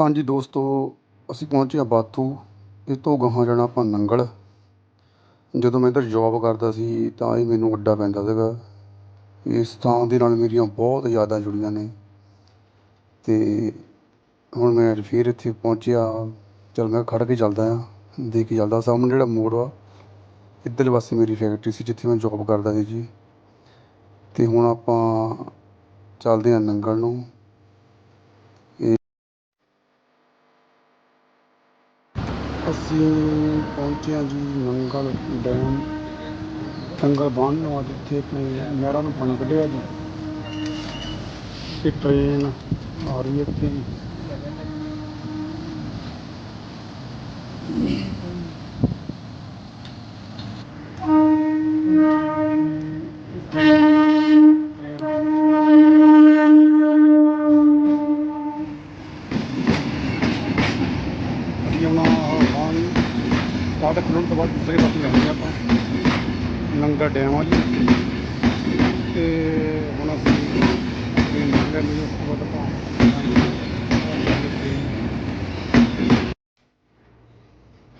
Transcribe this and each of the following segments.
ਹਾਂਜੀ ਦੋਸਤੋ, ਅਸੀਂ ਪਹੁੰਚੇ ਹਾਂ ਬਾਥੂ ਇਹ ਤੋਂ ਗਾਹਾਂ ਜਾਣਾ ਆਪਾਂ ਨੰਗਲ। ਜਦੋਂ ਮੈਂ ਇੱਧਰ ਜੋਬ ਕਰਦਾ ਸੀ, ਤਾਂ ਇਹ ਮੈਨੂੰ ਅੱਡਾ ਪੈਂਦਾ ਸੀਗਾ। ਇਸ ਥਾਂ ਦੇ ਨਾਲ ਮੇਰੀਆਂ ਬਹੁਤ ਯਾਦਾਂ ਜੁੜੀਆਂ ਨੇ। ਅਤੇ ਹੁਣ ਮੈਂ ਅੱਜ ਫਿਰ ਇੱਥੇ ਪਹੁੰਚਿਆ। ਚੱਲ ਮੈਂ ਖੜ੍ਹ ਕੇ ਚੱਲਦਾ ਹਾਂ, ਦੇਖ ਕੇ ਚੱਲਦਾ। ਸਾਹਮਣੇ ਜਿਹੜਾ ਮੋੜ ਆ, ਇੱਧਰਲੇ ਪਾਸੇ ਮੇਰੀ ਫੈਕਟਰੀ ਸੀ, ਜਿੱਥੇ ਮੈਂ ਜੋਬ ਕਰਦਾ ਸੀ ਜੀ। ਅਤੇ ਹੁਣ ਆਪਾਂ ਚੱਲਦੇ ਹਾਂ ਨੰਗਲ ਨੂੰ। ਅਸੀਂ ਪਹੁੰਚੇ ਹਾਂ ਜੀ ਨੰਗਲ ਡੈਮ। ਨੰਗਲ ਬੰਨ੍ਹ ਨੂੰ ਅੱਜ ਇੱਥੇ ਆਪਣੇ ਨਹਿਰਾਂ ਨੂੰ ਪਾਣੀ ਕੱਢਿਆ ਜੀ। ਤੇ ਟ੍ਰੇਨ ਆ ਰਹੀ ਹੈ ਇੱਥੇ ਜੀ। ਸਟਾਰਟ ਖੁੱਲ੍ਹਣ ਤੋਂ ਬਾਅਦ ਦੂਸਰੇ ਪਾਸੇ ਜਾਂਦੇ ਆਪਾਂ। ਨੰਗਲ ਡੈਮ ਆ ਜੀ। ਤੇ ਹੁਣ ਅਸੀਂ ਟ੍ਰੇਨ ਲੰਘ ਲਈ ਉਸ ਤੋਂ ਬਾਅਦ ਆਪਾਂ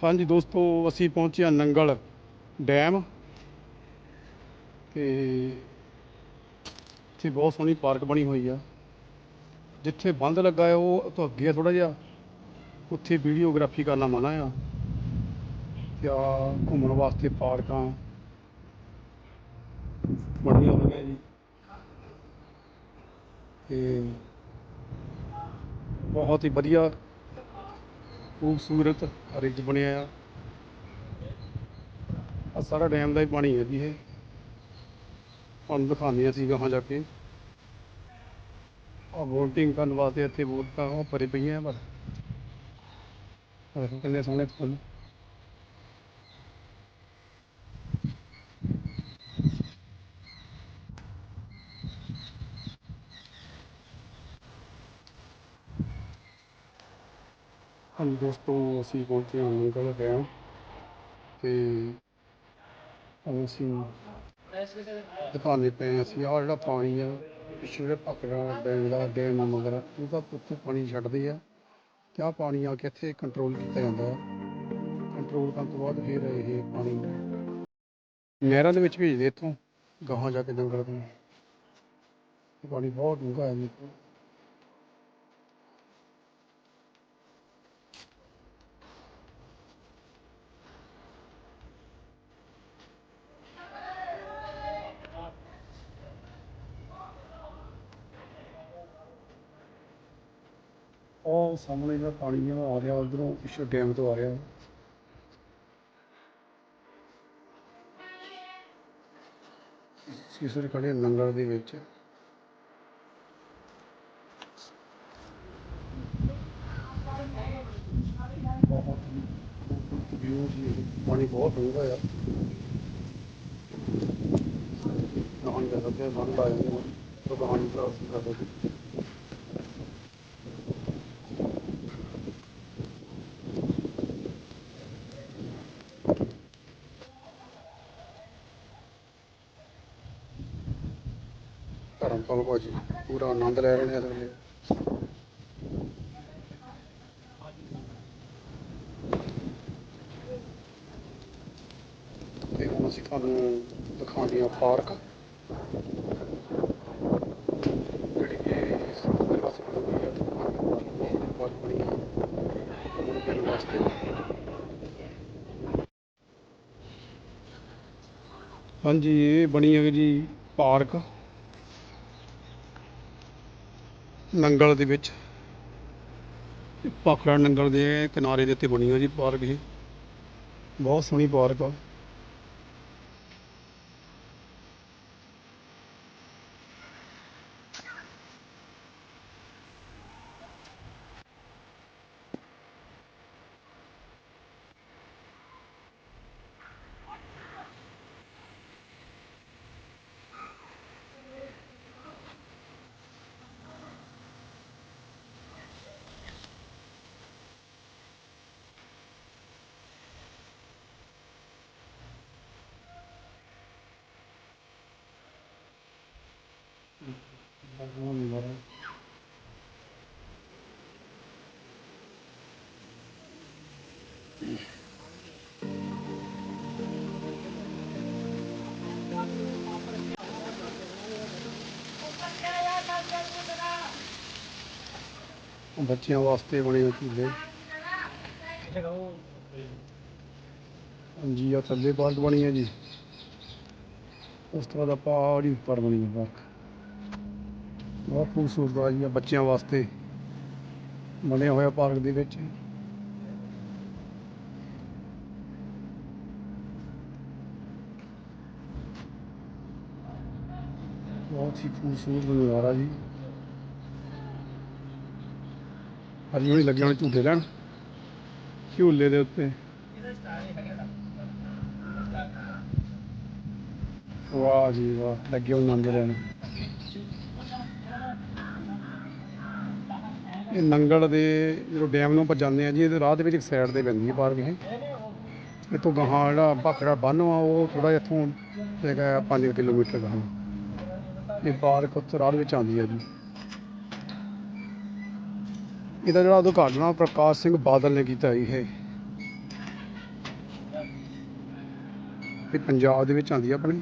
ਹਾਂਜੀ ਦੋਸਤੋ, ਅਸੀਂ ਪਹੁੰਚੇ ਹਾਂ ਨੰਗਲ ਡੈਮ। ਤੇ ਇੱਥੇ ਬਹੁਤ ਸੋਹਣੀ ਪਾਰਕ ਬਣੀ ਹੋਈ ਆ। ਜਿੱਥੇ ਬੰਦ ਲੱਗਾ ਹੈ, ਉਹ ਉਹ ਤੋਂ ਅੱਗੇ ਆ ਥੋੜਾ ਜਿਹਾ। ਉੱਥੇ ਵੀਡੀਓਗ੍ਰਾਫੀ ਕਰਨਾ ਮਨਾ ਆ। ਤੇ ਘੁੰਮਣ ਵਾਸਤੇ ਪਾਰਕਾਂ। ਬਣੀਆਂ ਹੋਈਆਂ ਜੀ। ਤੇ ਬਹੁਤ ਹੀ ਵਧੀਆ, ਖੂਬਸੂਰਤ ਰਿੱਜ ਬਣਿਆ ਆ। ਆ ਸਾਰਾ ਡੈਮ ਦਾ ਹੀ ਪਾਣੀ ਹੈ ਜੀ ਇਹ। ਤੁਹਾਨੂੰ ਦਿਖਾਉਂਦੇ ਅਸੀਂ ਗਾਹਾਂ ਜਾ ਕੇ। ਆ ਬੋਟਿੰਗ ਕਰਨ ਵਾਸਤੇ ਇੱਥੇ ਬੋਟਾਂ ਉਹ ਭਰੀ ਪਈਆਂ ਪਰ ਦੇਖੋ ਸੋਹਣੇ ਫੁੱਲ। ਦੋਸਤੋ ਅਸੀਂ ਪਹੁੰਚੇ ਹਾਂ ਨੰਗਲ ਡੈਮ ਤੇ ਅਸੀਂ ਦਿਖਾਉਂਦੇ ਪਏ ਹਾਂ ਅਸੀਂ, ਆਹ ਜਿਹੜਾ ਪਾਣੀ ਆ ਪਿੱਛੇ ਜਿਹੜਾ ਭਖੜਾ ਡੈਮ ਦਾ, ਡੈਮ ਮਗਰ, ਉਹਦਾ ਉੱਥੋਂ ਪਾਣੀ ਛੱਡਦੇ ਆ। ਤੇ ਆਹ ਪਾਣੀ ਆ ਕੇ ਇੱਥੇ ਕੰਟਰੋਲ ਕੀਤਾ ਜਾਂਦਾ ਹੈ ਕੰਟਰੋਲ ਕਰਨ ਤੋਂ ਬਾਅਦ ਫਿਰ ਇਹ ਪਾਣੀ ਨਹਿਰਾਂ ਦੇ ਵਿੱਚ ਭੇਜਦੇ ਇੱਥੋਂ, ਗਾਹਾਂ ਜਾ ਕੇ ਜੰਗਲ ਤੋਂ। ਪਾਣੀ ਬਹੁਤ ਡੂੰਘਾ ਹੈ ਜੀ ਉਹ ਸਾਹਮਣੇ ਜਿਹੜਾ ਪਾਣੀ ਆ ਆ ਰਿਹਾ ਉਧਰੋਂ, ਪਿੱਛੇ ਡੈਮ ਤੋਂ ਆ ਰਿਹਾ। ਸੀਸਰ ਖੜੇ ਨੰਗਲ ਦੇ ਵਿੱਚ। ਬਹੁਤ ਵਿਊ ਜੀ ਪਾਣੀ ਬਹੁਤ ਡੂੰਘਾ ਆ। ਨਹਾਉਣ ਦਾ ਸਭੇ ਬੰਦ ਆ ਜਾਂਦੇ ਨੇ ਕਹਾਣੀ ਕਲਾਸ ਕਰਦੇ ਧਰਮਪਾਲ ਭਾਜੀ ਪੂਰਾ ਆਨੰਦ ਲੈ ਰਹੇ ਨੇ ਇਹਦੇ ਵੇਲੇ ਤੇ ਹੁਣ ਅਸੀਂ ਤੁਹਾਨੂੰ ਦਿਖਾਉਂਦੇ ਹਾਂ ਪਾਰਕ। ਜਿਹੜੀ ਕਿ ਸਮੁੰਦਰ ਪਾਸੇ ਬਣੀ ਹੋਈ ਹੈ ਬਹੁਤ ਬੜੀ ਹੈ ਘੁੰਮਣ ਵਾਸਤੇ। ਹਾਂਜੀ, ਇਹ ਬਣੀ ਹੈ ਜੀ ਪਾਰਕ। ਨੰਗਲ ਦੇ ਵਿੱਚ। ਭਾਖੜਾ ਨੰਗਲ ਦੇ ਕਿਨਾਰੇ ਦੇ ਉੱਤੇ ਬਣੀ ਹੋਈ ਜੀ ਪਾਰਕ ਇਹ। ਬਹੁਤ ਸੋਹਣੀ ਪਾਰਕ ਆ। ਬੱਚਿਆਂ ਵਾਸਤੇ ਬਣੇ ਹੋਏ ਝੂਲੇ ਹਾਂਜੀ ਆ ਥੱਲੇ ਬਾਲਟ ਬਣੀ ਹੈ ਜੀ ਉਸ ਤੋਂ ਬਾਅਦ ਆਪਾਂ ਆੜੀ ਉੱਪਰ ਬਣੀ ਹੈ ਪਾਰਕ ਬਹੁਤ ਖੂਬਸੂਰਤ ਆ ਜੀ ਆ ਬੱਚਿਆਂ ਵਾਸਤੇ ਬਣਿਆ ਹੋਇਆ ਪਾਰਕ ਦੇ ਵਿੱਚ। ਬਹੁਤ ਹੀ ਖੂਬਸੂਰਤ ਨਜ਼ਾਰਾ ਜੀ। ਅੱਜ ਵੀ ਲੱਗੇ ਹੋਣੇ ਝੂਟੇ ਲੈਣ, ਝੂਲੇ ਦੇ ਉੱਤੇ। ਵਾਹ ਜੀ ਵਾਹ, ਲੱਗੇ ਹੋਏ ਆਨੰਦ ਲੈਣ। ਇਹ ਨੰਗਲ ਦੇ ਜਦੋਂ ਡੈਮ ਨੂੰ ਆਪਾਂ ਜਾਂਦੇ ਆ ਜੀ, ਇਹਦੇ ਰਾਹ ਦੇ ਵਿੱਚ ਇੱਕ ਸਾਈਡ ਤੇ ਪੈਂਦੀ ਹੈ ਪਾਰਕ ਇਹ। ਇੱਥੋਂ ਗਾਹਾਂ ਜਿਹੜਾ ਭਾਖੜਾ ਬੰਨ੍ਹ ਆ ਉਹ ਥੋੜਾ ਜਿਹਾ ਇੱਥੋਂ ਹੈਗਾ 5 ਕਿਲੋਮੀਟਰ ਗਾਹਾਂ। ਇਹ ਪਾਰਕ ਉੱਥੇ ਰਾਹ ਦੇ ਵਿੱਚ ਆਉਂਦੀ ਹੈ ਜੀ। ਇਹਦਾ ਜਿਹੜਾ ਉਦਘਾਟਨ ਪ੍ਰਕਾਸ਼ ਸਿੰਘ ਬਾਦਲ ਨੇ ਕੀਤਾ ਜੀ ਇਹ। ਇਹ ਪੰਜਾਬ ਦੇ ਵਿੱਚ ਆਉਂਦੀ ਆ ਆਪਣੀ।